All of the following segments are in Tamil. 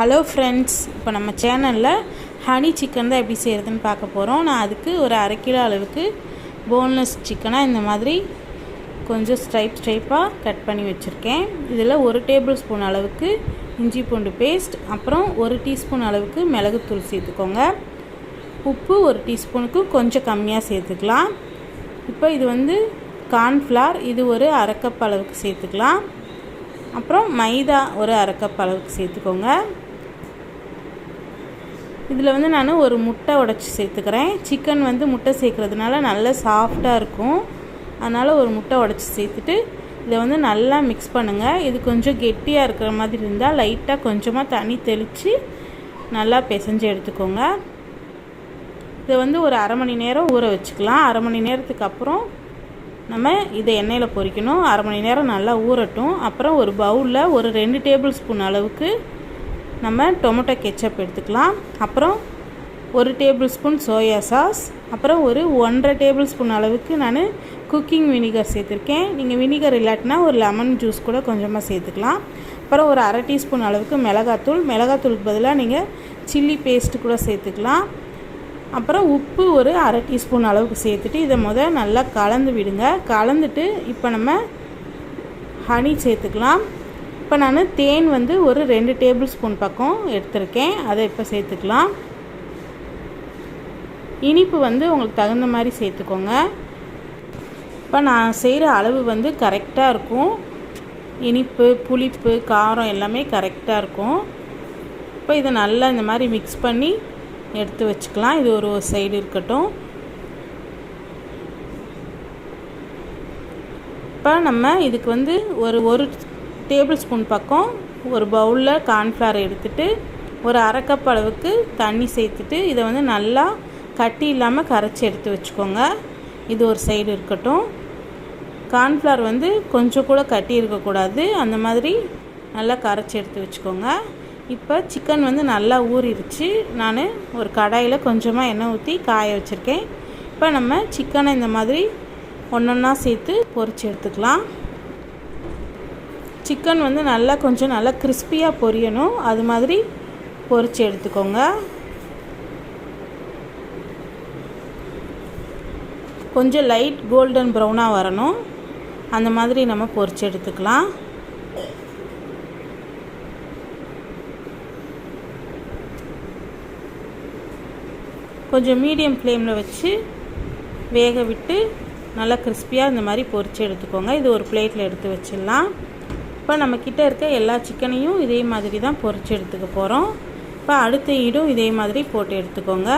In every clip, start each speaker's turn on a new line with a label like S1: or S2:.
S1: ஹலோ ஃப்ரெண்ட்ஸ் இப்போ நம்ம சேனலில் ஹனி சிக்கன் தான் எப்படி செய்கிறதுன்னு பார்க்க போகிறோம் நான் அதுக்கு ஒரு அரை கிலோ அளவுக்கு போன்லெஸ் சிக்கனாக இந்த மாதிரி கொஞ்சம் ஸ்ட்ரைப் ஸ்ட்ரைப்பாக கட் பண்ணி வச்சுருக்கேன். இதில் ஒரு டேபிள் ஸ்பூன் அளவுக்கு இஞ்சி பூண்டு பேஸ்ட் அப்புறம் ஒரு டீஸ்பூன் அளவுக்கு மிளகுத்தூள் சேர்த்துக்கோங்க. உப்பு ஒரு டீஸ்பூனுக்கு கொஞ்சம் கம்மியாக சேர்த்துக்கலாம். இப்போ இது வந்து கார்ன்ஃப்ளார் இது ஒரு அரைக்கப் அளவுக்கு சேர்த்துக்கலாம். அப்புறம் மைதா ஒரு அரைக்கப் அளவுக்கு சேர்த்துக்கோங்க. இதில் வந்து நான் ஒரு முட்டை உடச்சி சேர்த்துக்கிறேன். சிக்கன் வந்து முட்டை சேர்க்குறதுனால நல்லா சாஃப்டாக இருக்கும். அதனால் ஒரு முட்டை உடச்சி சேர்த்துட்டு இதை வந்து நல்லா மிக்ஸ் பண்ணுங்கள் இது கொஞ்சம் கெட்டியாக இருக்கிற மாதிரி இருந்தால் லைட்டாக கொஞ்சமாக தண்ணி தெளித்து நல்லா பிசைஞ்சு எடுத்துக்கோங்க. இதை வந்து ஒரு அரை மணி நேரம் ஊற வச்சுக்கலாம். அரை மணி நேரத்துக்கு அப்புறம் நம்ம இதை எண்ணெயில் பொரிக்கணும். அரை மணி நேரம் நல்லா ஊறட்டும். அப்புறம் ஒரு பவுலில் ஒரு ரெண்டு டேபிள் ஸ்பூன் அளவுக்கு நம்ம டொமேட்டோ கெச்சப் எடுத்துக்கலாம். அப்புறம் ஒரு டேபிள் ஸ்பூன் சோயா சாஸ். அப்புறம் ஒரு ஒன்றரை டேபிள் ஸ்பூன் அளவுக்கு நான் குக்கிங் வினிகர் சேர்த்துருக்கேன். நீங்கள் வினிகர் இல்லாட்டினா ஒரு லெமன் ஜூஸ் கூட கொஞ்சமாக சேர்த்துக்கலாம். அப்புறம் ஒரு அரை டீஸ்பூன் அளவுக்கு மிளகாத்தூள். மிளகாத்தூளுக்கு பதிலாக நீங்கள் சில்லி பேஸ்ட்டு கூட சேர்த்துக்கலாம். அப்புறம் உப்பு ஒரு அரை டீஸ்பூன் அளவுக்கு சேர்த்துட்டு இதை முதல் நல்லா கலந்து விடுங்க. கலந்துட்டு இப்போ நம்ம ஹனி சேர்த்துக்கலாம். இப்போ நான் தேன் வந்து ஒரு ரெண்டு டேபிள் ஸ்பூன் பக்கம் எடுத்திருக்கேன். அதை இப்போ சேர்த்துக்கலாம். இனிப்பு வந்து உங்களுக்கு தகுந்த மாதிரி சேர்த்துக்கோங்க. இப்போ நான் செய்கிற அளவு வந்து கரெக்டாக இருக்கும். இனிப்பு புளிப்பு காரம் எல்லாமே கரெக்டாக இருக்கும். இப்போ இதை நல்லா இந்த மாதிரி மிக்ஸ் பண்ணி எடுத்து வச்சுக்கலாம். இது ஒரு சைடு இருக்கட்டும். இப்போ நம்ம இதுக்கு வந்து ஒரு ஒரு டேபிள் ஸ்பூன் பக்கம் ஒரு பவுலில் கார்ன்ஃப்ளவர் எடுத்துட்டு ஒரு அரைக்கப் அளவுக்கு தண்ணி சேர்த்துட்டு இதை வந்து நல்லா கட்டி இல்லாமல் கரைச்சி எடுத்து வச்சுக்கோங்க. இது ஒரு சைடு இருக்கட்டும். கார்ன்ஃப்ளவர் வந்து கொஞ்சம் கூட கட்டி இருக்கக்கூடாது அந்த மாதிரி நல்லா கரைச்சி எடுத்து வச்சுக்கோங்க. இப்போ சிக்கன் வந்து நல்லா ஊறிடுச்சு நான் ஒரு கடாயில் கொஞ்சமாக எண்ணெய் ஊற்றி காய வச்சுருக்கேன். இப்போ நம்ம சிக்கனை இந்த மாதிரி ஒன்றொன்னா சேர்த்து பொரித்து எடுத்துக்கலாம். சிக்கன் வந்து நல்லா கொஞ்சம் நல்லா கிறிஸ்பியாக பொரியணும். அது மாதிரி பொரித்து எடுத்துக்கோங்க. கொஞ்சம் லைட் கோல்டன் ப்ரௌனாக வரணும். அந்த மாதிரி நம்ம பொரித்து எடுத்துக்கலாம். கொஞ்சம் மீடியம் ஃப்ளேமில் வச்சு வேக விட்டு நல்லா கிறிஸ்பியாக இந்த மாதிரி பொரித்து எடுத்துக்கோங்க. இது ஒரு பிளேட்டில் எடுத்து வச்சிடலாம். இப்போ நம்மக்கிட்ட இருக்க எல்லா சிக்கனையும் இதே மாதிரி தான் பொறிச்சு எடுத்துக்க போகிறோம் இப்போ அடுத்த ஈடும் இதே மாதிரி போட்டு எடுத்துக்கோங்க.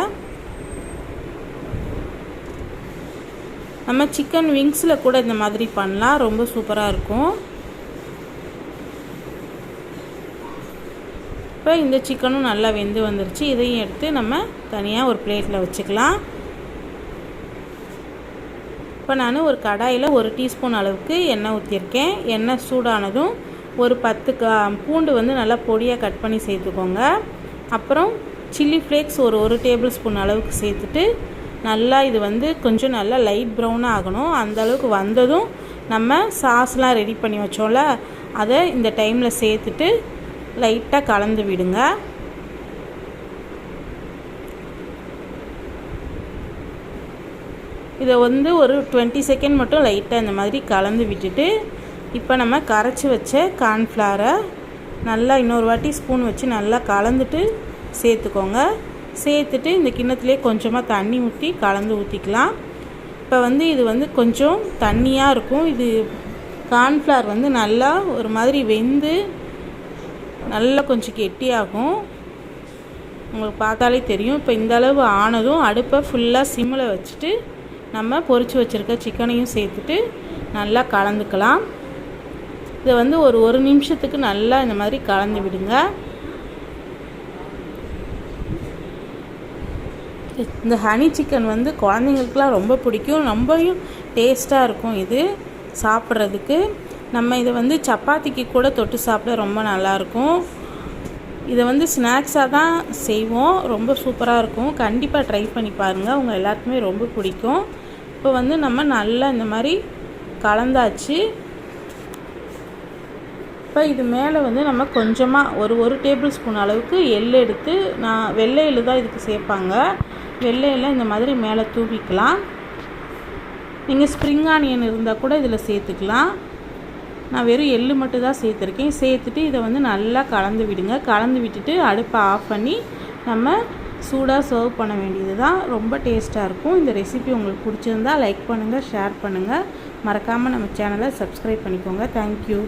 S1: நம்ம சிக்கன் விங்ஸில் கூட இந்த மாதிரி பண்ணலாம். ரொம்ப சூப்பராக இருக்கும். இப்போ இந்த சிக்கனும் நல்லா வெந்து வந்துருச்சு. இதையும் எடுத்து நம்ம தனியாக ஒரு பிளேட்டில் வச்சுக்கலாம். இப்போ நான் ஒரு கடாயில் ஒரு டீஸ்பூன் அளவுக்கு எண்ணெய் ஊற்றிருக்கேன். எண்ணெய் சூடானதும் ஒரு பத்து கா பூண்டு வந்து நல்லா பொடியாக கட் பண்ணி சேர்த்துக்கோங்க. அப்புறம் சில்லி ஃப்ளேக்ஸ் ஒரு ஒரு டேபிள் ஸ்பூன் அளவுக்கு சேர்த்துட்டு நல்லா இது வந்து கொஞ்சம் நல்லா லைட் ப்ரௌனாக ஆகணும். அந்த அளவுக்கு வந்ததும் நம்ம சாஸ்லாம் ரெடி பண்ணி வச்சோம்ல அதை இந்த டைமில் சேர்த்துட்டு லைட்டாக கலந்து விடுங்க. இதை வந்து ஒரு டுவெண்ட்டி செகண்ட் மட்டும் லைட்டாக இந்த மாதிரி கலந்து விட்டுட்டு இப்போ நம்ம கரைச்சி வச்ச கார்ன்ஃப்ளாரை நல்லா இன்னொரு வாட்டி ஸ்பூன் வச்சு நல்லா கலந்துட்டு சேர்த்துக்கோங்க. சேர்த்துட்டு இந்த கிண்ணத்துலேயே கொஞ்சமாக தண்ணி ஊற்றி கலந்து ஊற்றிக்கலாம் இப்போ வந்து இது வந்து கொஞ்சம் தண்ணியாக இருக்கும். இது கார்ன்ஃப்ளார் வந்து நல்லா ஒரு மாதிரி வெந்து நல்லா கொஞ்சம் கெட்டியாகும். உங்களுக்கு பார்த்தாலே தெரியும். இப்போ இந்த அளவு ஆனதும் அடுப்பை ஃபுல்லாக சிம்மில் வச்சுட்டு நம்ம பொறிச்சு வச்சுருக்க சிக்கனையும் சேர்த்துட்டு நல்லா கலந்துக்கலாம். இதை வந்து ஒரு ஒரு நிமிஷத்துக்கு நல்லா இந்த மாதிரி கலந்து விடுங்க. இந்த ஹனி சிக்கன் வந்து குழந்தைங்களுக்குலாம் ரொம்ப பிடிக்கும். ரொம்பவும் டேஸ்ட்டாக இருக்கும் இது சாப்பிட்றதுக்கு. நம்ம இதை வந்து சப்பாத்திக்கு கூட தொட்டு சாப்பிட ரொம்ப நல்லாயிருக்கும். இதை வந்து ஸ்நாக்ஸாக தான் செய்வோம். ரொம்ப சூப்பராக இருக்கும். கண்டிப்பாக ட்ரை பண்ணி பாருங்கள் உங்கள் எல்லாருக்குமே ரொம்ப பிடிக்கும். இப்போ வந்து நம்ம நல்லா இந்த மாதிரி கலந்தாச்சு. இப்போ இது மேலே வந்து நம்ம கொஞ்சமாக ஒரு ஒரு டேபிள் ஸ்பூன் அளவுக்கு எள் எடுத்து நான் வெள்ளை எள்ளு தான் இதுக்கு சேர்ப்பாங்க. வெள்ளை எள்ளை இந்த மாதிரி மேலே தூவிக்கலாம். நீங்கள் ஸ்ப்ரிங் ஆனியன் இருந்தால் கூட இதில் சேர்த்துக்கலாம். நான் வெறும் எள்ளு மட்டும் தான் சேர்த்துருக்கேன். சேர்த்துட்டு இதை வந்து நல்லா கலந்து விடுங்க. கலந்து விட்டுட்டு அடுப்பை ஆஃப் பண்ணி நம்ம சூடாக சர்வ் பண்ண வேண்டியது தான் ரொம்ப டேஸ்ட்டாக இருக்கும். இந்த ரெசிபி உங்களுக்கு பிடிச்சிருந்தா லைக் பண்ணுங்கள் ஷேர் பண்ணுங்கள் மறக்காமல் நம்ம சேனலை சப்ஸ்கிரைப் பண்ணிக்கோங்க. தேங்க்யூ